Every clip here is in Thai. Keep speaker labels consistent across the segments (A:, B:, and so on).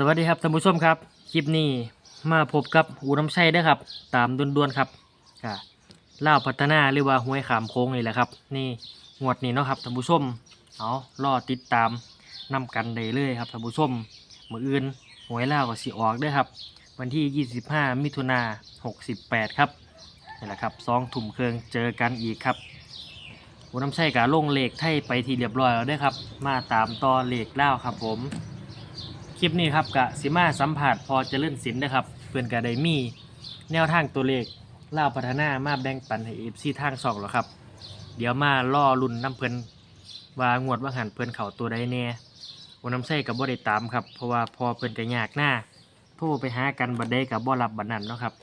A: สวัสดีครับท่านผู้ชมครับ คลิปนี้มาพบกับอูน้ำชัยเด้อครับ ตามด่วนๆครับก็ล่าพัฒนาหรือว่าห้วยขามโค้งนี่แหละครับ นี่งวดนี้เนาะครับท่านผู้ชมเอารอติดตามนำกันได้เลยครับท่านผู้ชมมืออื่นหวยล่าก็สิออกด้อครับ วันที่ 25 มิถุนา68 ครับนี่แหละครับสองถุ่มเครืองเจอกันอีกครับอูน้ำชัยกะลงเลขไทยไปทีเรียบร้อยแล้วด้อครับ มาตามต่อเลขล่าครับผม คลิปนี้ครับกะสิมาสัมผัสพอเจะเลื่อนสินนะครับเพื่อนกะไดมีแนวทางตัวเลขเล่าพัฒนามาแบ่งปันให้เอฟซีทางสองแล้วครับ เดี๋ยวมาล่อลุ่นน้ำเพิ่นว่างวดว่าหันเพิ่อนเข่าตัวใดแน่วันน้ำใส่กับบ่ได้ตามครับเพราะว่าพอเพิ่อนกะยากหน้าโทรไปหากันบัดได้กับบ่รับบัดนั้นเนาะครับ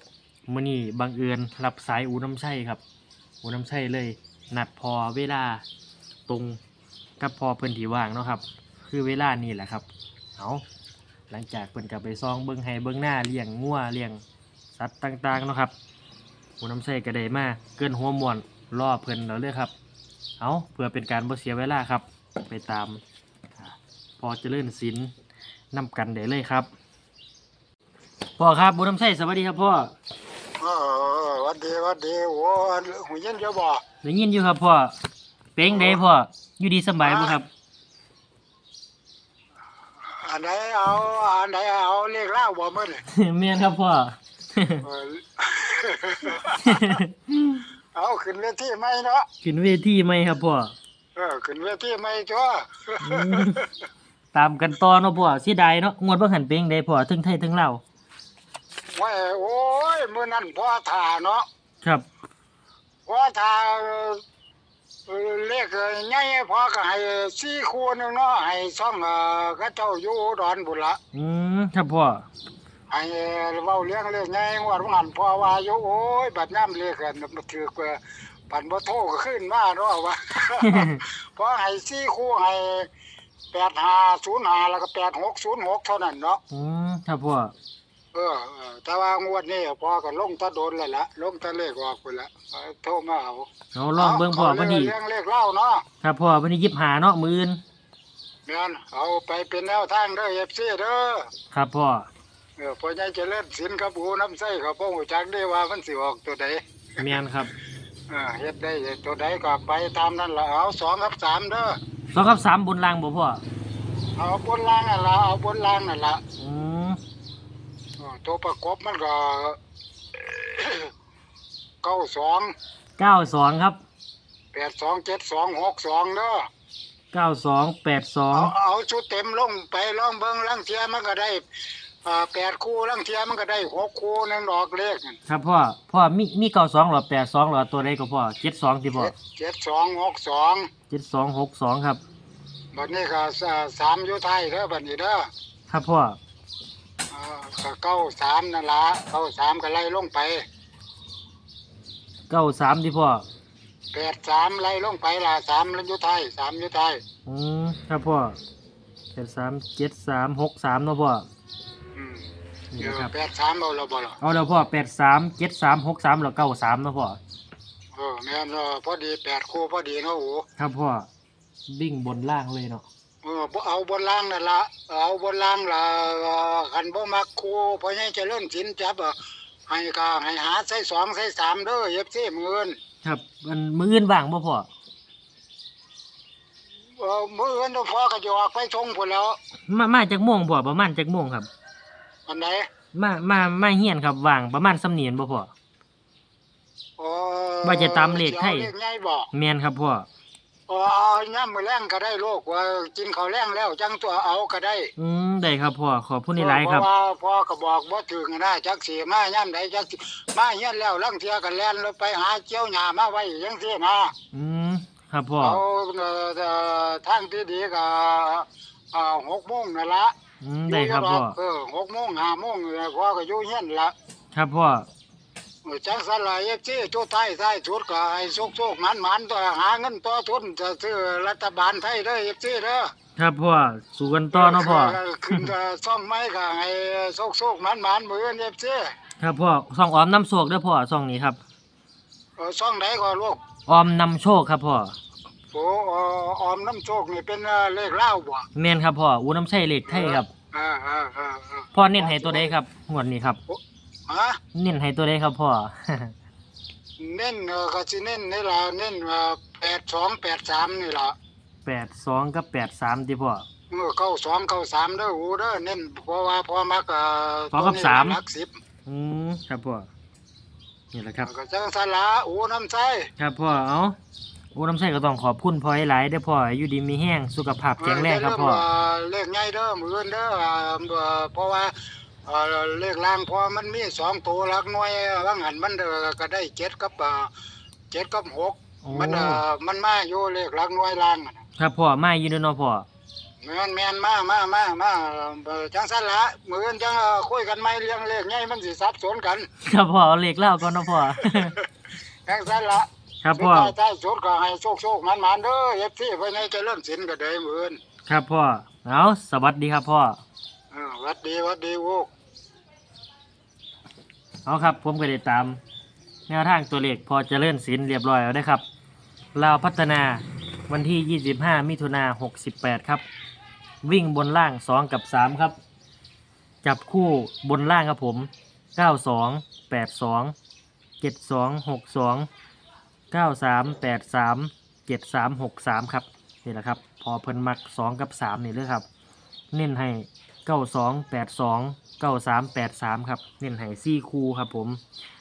A: มื้อนี้บังเอิญรับสายอูน้ำใช่ครับอูน้ำใช่เลยนัดพอเวลาตรงกับพอเพิ่อนที่ว่างเนาะครับ คือเวลานี้แหละครับเอา หลังจากเพิ่นกลับไปซองเบิ่งให้เบิ่งหน้าเลี้ยงงัวเลี้ยงสัตว์ต่างๆเนาะครับอูน้ำใส่ก็ได้มาเกินหัวม่วนรอเพิ่นแล้วเลยครับ เอาเพื่อเป็นการบ่เสียเวลาครับ ไปตามอ่าพอเจริญศิลป์นำกันได้เลยครับ พ่อครับบุญน้ำใส่สวัสดีครับพ่อ
B: เออหวันดีหวันดีโอ้หูยินจะบอก
A: ได้ยินอยู่ครับพ่อเป้งได้พ่ออยู่ดีสำบายบ่ครับ
B: อันไหนเอาอันไหนเอาเลขเล่าบ่มื้อนี่
A: เมียนครับพ่อ
B: เออเอาขึ้นเวทีไหมเนาะ
A: ขึ้นเวทีไหมครับพ่อ
B: เออขึ้นเวทีไหมจ้า
A: อืมตามกันต่อเนาะพ่อเสียดายเนาะงวดบ่หันเป้งได้พ่อทั้งไทยทั้งลาว
B: ไว้โอ้ยมื้อนั้นพ่อถ่าเนาะ
A: ครับ
B: พ่อถ่า เออเลขใหญ่พ่อก็ให้สี่คู่หนึงเนาะให้ซ่องเอ่อเขาเจ้าอยู่อุดอนบุนละ
A: อืมครับพ่อ
B: ไอ้เว้าเลี้ยงเรื่องไงว่ารุ่งหันพอว่าอยู่โอ้ยบัดน้ำเรียกกันมันถือกว่าปันบ่โทก็ขึ้นมาเนาะว่า พอให้สี่คู่ให้แปดห้าศูนย์ห้าแล้วก็แปดหกศูนย์หกเท่านั้นเนาะ
A: อืมครับพ่อ
B: เออเออแต่ว่างวดนี้พอก็ลงตะโดนแล้วล่ะลงตะเลขออกไปละเอาโทรมาเอา
A: เอาลองเบิ่งพ่อ
B: เอา
A: พอดี
B: เรื่องเลขเล่าเนาะ
A: ครับพ่อวันนี้ยิบหาเนาะมืออื่น
B: แม่นเอาไปเป็นแนวทางเด้อ FC เด้อ
A: ครับพ่อ
B: เออพ่อใหญ่เจริญศิลป์ครับอูน้ำใสครับพ่อหูจักได้ว่ามันสิออกตัวใด
A: เมียนครับ
B: เออเฮ็ดได้ตัวใดก็ไปตามนั้นละเอาสองกับสามเด้อ
A: สองกับสามบนรางบ่พ่อ
B: เอาบนล่างนั่นละเอาบนล่างนั่นละ
A: อืม
B: เออ ตัวประกบมันก็ เก้าสอง
A: เก้าสองครับ
B: แปดสองเจ็ดสองหกสองเด้อ
A: เก้าสองแปดสอง
B: เอาเอาชุดเต็มลงไปลองเบิ่งลังเทียมันก็ได้อ่าแปดคู่ลังเทียมันก็ได้หกคู่หนึงดอกเลขนั่น
A: ครับพ่อพ่อมีมีเก้าสองหรอแปดสองหรอตัวใดก็พ่อเจ็ดสองที่พ่อ
B: เจ็ดเจ็ดสองหกสอง
A: เจ็ดสองหกสองครับ
B: บัดนี้ก็สาสามอยู่ไทายเด้อบัดนี้เด้อ
A: ครับพ่อ
B: อ่า ก็เก้าสามนั่นละเก้าสามก็ไล่ลงไป
A: เก้าสามที่พ่อ
B: แปดสามไล่ลงไปละสามอยู่ไทายสามอยู่ไทาย
A: อืมครับพ่อแปดสามเจ็ดสามหกสามเนาะพ่อ
B: อืม
A: นี่
B: เดี๋ยว
A: นะครับ
B: แปดสามเอาและบ่ล่ะ
A: เอาแล้วพ่อแปดสามเจ็ดสามหกสามแล้วเก้าสามเนาะพ่อ
B: เออแม่นเนาะพอดีแปดคู่พอดีเนาะโอ้
A: ครับพ่อวิ่งบนล่างเลยเนาะ
B: เออ บ่เอาบนล่างนั่นละเอาบนล่างละเอ่อคันบ่มักคู่พอให้เจริญศิลป์จับอะให้ก็ให้หาใส่สองใส่สามเด้อเย็บซี่มืออื่น
A: ครับมันมืออื่นว่างบ่พ่อ
B: เออมืออื่นเดี๋ยวพ่อก็จะออกไปชงพุ่นแล้ว
A: มามาจากโมงพ่อประมาณจากโมงครับ
B: อันไหน
A: มามามาเฮียนครับว่างประมาณสำเนียนบ่พ่อ
B: เออ
A: ว่าจะตามเลขให้
B: สิอาเลขใหญ่บ่
A: แมนครับพ่อ
B: เออเอาย่ำมื้อแรงก็ได้ลูกว่ากินข้าวแรงแล้วจังตัวเอาก็ได้
A: อืมได้ครับพ่อขอบคุณหลายๆครับ
B: เพราะว่าพ่อก็บอกบ่ถึงนะจักสิมาย่ำใดจักสิมาเฮียนแล้วลังเที่ยก็แล่นรถไปหาเจียวหญ้ามาไว้จังซี่นะ
A: อืมครับพ่อ
B: เอาเอ่อเอ่อทางที่ดีก็อ่า6โมงนั่นละ
A: อืมได้ครับพ่อ
B: เออ6โมง5โมงเนี่ยพ่อก็อยู่เฮียนละ
A: ครับพ่อ
B: เออจังซั่นล่ะ FC ตัวไทยท้ายสุดก็ให้สุกๆมันๆตัวหาเงินต่อทุนจะซื้อรัฐบาลไทยเด้อ FC เด้อ
A: ครับพ่อสู่กันต่อเนาะพ่อ
B: เขึ้นก็ซ่องไม้ก็ให้โซกๆมันๆมือเอฟซี
A: ครับพ่อส่องออมน้ำโชคเด้อพ่อส่องนี้ครับ
B: เออซ่องไหนก็ลูก
A: ออมนำโชคครับพ่อ
B: โอ้เอ่อออมน้ำโชคนี่เป็นเอ่อเลขเล่าบ่
A: แมนครับพ่ออูน้ำใช่เลขไทยครับ
B: เอ่าอ่าอ่าอ่า
A: พ่อเน้นให้ตัวใดครับงวดนี้ครับ
B: ฮะ
A: เน้นให้ตัวใดครับพ่อ
B: เน้นเออก็สิเน้นนี่ล่ะเน้นว่าแปดสองแปดสามนี่ล่ะ
A: แปดสองกับแปดสามที่พ่อ
B: เออเก้าสองเก้าสามเด้ออูเด้อเน้นเพราะว่าพอมักเอ่อ
A: สองกับ
B: ตัวนี้
A: สาม
B: หลักสิบ
A: อืมครับพ่อ นี่แหละครับ
B: ก็จังสลาอูน้ำใจ
A: ครับพ่อ เอาโอ้น้ำใส่ก็ต้องขอบคุณพ่อหลายๆเด้อพ่ออยู่ดีมีแห้งสุขภาพแข็งแรงครับพ่อ
B: เออเลขใหญ่เด้อมืออื่นเด้ออ่าเอ่อเพราะว่า เอ่อเลขล่างพอมันมีสองตัวหลักหน่วยว่างหันมันเด้อก็ได้เจ็ดกับอ่าเจ็ดกับหก
A: โอ้
B: มันเอ่อมันมาอยู่เลขหลักหน่วยล่างอะนะครับ
A: พ่อมาอยู่เด้อเนาะพ่อ
B: แม่นแม่นมามามามาเอ่อจังสันละมืออื่นจังเอ่อคุยกันไหมเรื่องเลขใหญ่มันสิสับสนกัน
A: ครับพ่อเอาเลขเล่าก่อนเนาะพ่อ
B: จังสันละ
A: ครับพ่อ
B: สุดท้ายท้ายสุดก็ให้โชคโชคมันมันๆเด้อเอฟซีไปในเจริญศิลป์ก็ได้มืออื่น
A: ครับพ่อเอาสวัสดีครับพ่อ
B: เออหวัดดีหวัดดีโว้ก
A: เอาครับ ผมก็ได้ตาม แนวทางตัวเลขพอจเจริญศิลป์เรียบร้อยแล้วได้ครับลาวพัฒนาวันที่ 25 มิถุนา68 ครับ วิ่งบนล่าง 2 กับ 3 ครับ จับคู่บนล่างครับผม 92 82 72 62 93 83 73 63 ครับ นี่แหละครับ พอเพิ่นมัก 2 กับ 3 นี่เลยครับ เน้นให้ 92 82 93 83ครับ เน้นให้4คูครับผม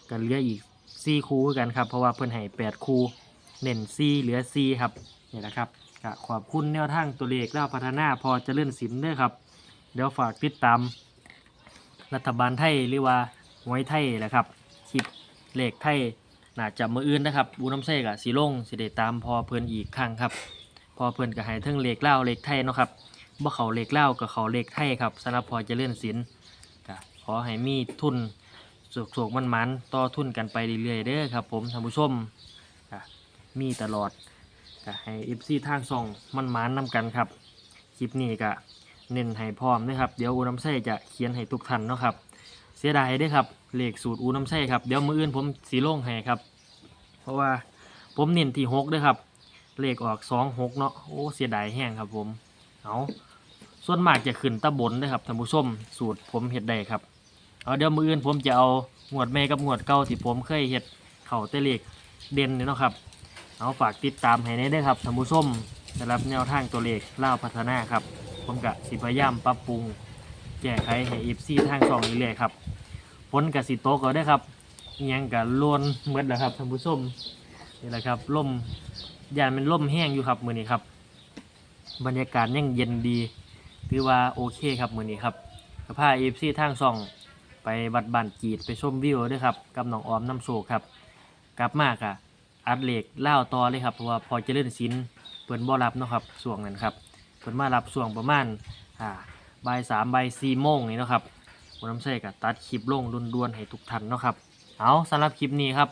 A: ก็เหลืออีก4คู่คือกันครับ เพราะว่าเพิ่นให้8คูเน้น4เหลือ4ครับนี่แหละครับก็ขอบคุณแนวทางตัวเลขแล้วพัฒนาพอจะเลื่อนสินด้วยครับ เดี๋ยวฝากติดตาม รัฐบาลไทยหรือว่าหวยไทยแหละครับคลิปเลขไทยน่าจะมืออื่นนะครับบูน้ำไส้กับสีลงสิได้ตามพอเพิ่นอีกครั้งครับ พอเพิ่นก็ให้เทิงเลขเล่าเลขไทยเนาะครับ บ่เขาเลขเล่ากับเขาเลขไทยครับสำหรับพอเจะเลื่อนสินก็ขอให้มีทุนสุกๆมันๆต่อทุนกันไปเรื่อยๆเด้อครับ ผมท่านผู้ชมก็มีตลอดก็ให้ FC ทางส่องมันๆนนำกันครับคลิปนี้ก็เน้นให้พร้อมนะครับ เดี๋ยวอูน้ำไส้จะเขียนให้ทุกท่านเนาะครับ เสียดายด้วยครับเลขสูตรอูน้ำไส้ครับเดี๋ยวมืออื่นผมสีโล่งให้ครับ เพราะว่าผมเน้นที่หกด้วยครับเลขออกสองหกเนาะโอ้เสียดายแห้งครับผม เอาส่วนมากจะขึ้นตะบนด้วยครับท่านผู้ชมสูตรผมเห็ดได้ครับเอาเดี๋ยวมืออื่นผมจะเอางวดแม่กับงวดเก่าที่ผมเคยเห็ดเข่าแต่เลขเด่นเนี่ยเนาะครับ เอาฝากติดตามให้ได้ด้วยครับท่านผู้ชมสำหรับแนวทางตัวเลขเล่าพัฒนาครับ ผมกะสิพยายามปรับปรุงแก้ไขให้อีฟซีทางสองเรื่อยครับฝนกับสิโตกก็ได้ครับยังกับล้วนเมื่อแล้วครับท่านผู้ชมนี่แหละครับล่มยานเป็นล่มแห้งอยู่ครับมือนี้ครับ บรรยากาศยังเย็นดีถือว่าโอเคครับมือนี้ครับกพาอีฟซีทางสอง ไปวัดบ้านกีดไปชมวิวด้วยครับกับน้องออมน้ำโชคครับ กลับมากอะอัดเหล็กเล่าต่อเลยครับเพราะว่าพอเจะเล่นสินเปิดบ่รับเนาะครับส่วงนั้นครับเปิดมารับส่วงประมาณอ่าบ่ายสามบ่ายสี่โมงนี่เนาะครับผมน้ำใส่กับตัดคลิปลงด่วนๆให้ทุกท่านเนาะครับเอาสำหรับคลิปนี้ครับ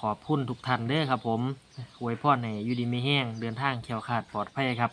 A: ขอบคุณทุกท่านเด้อครับผมอวยพรให้อยู่ดีมีแห้งเดินทางแข็งขาดปลอดภัยครับ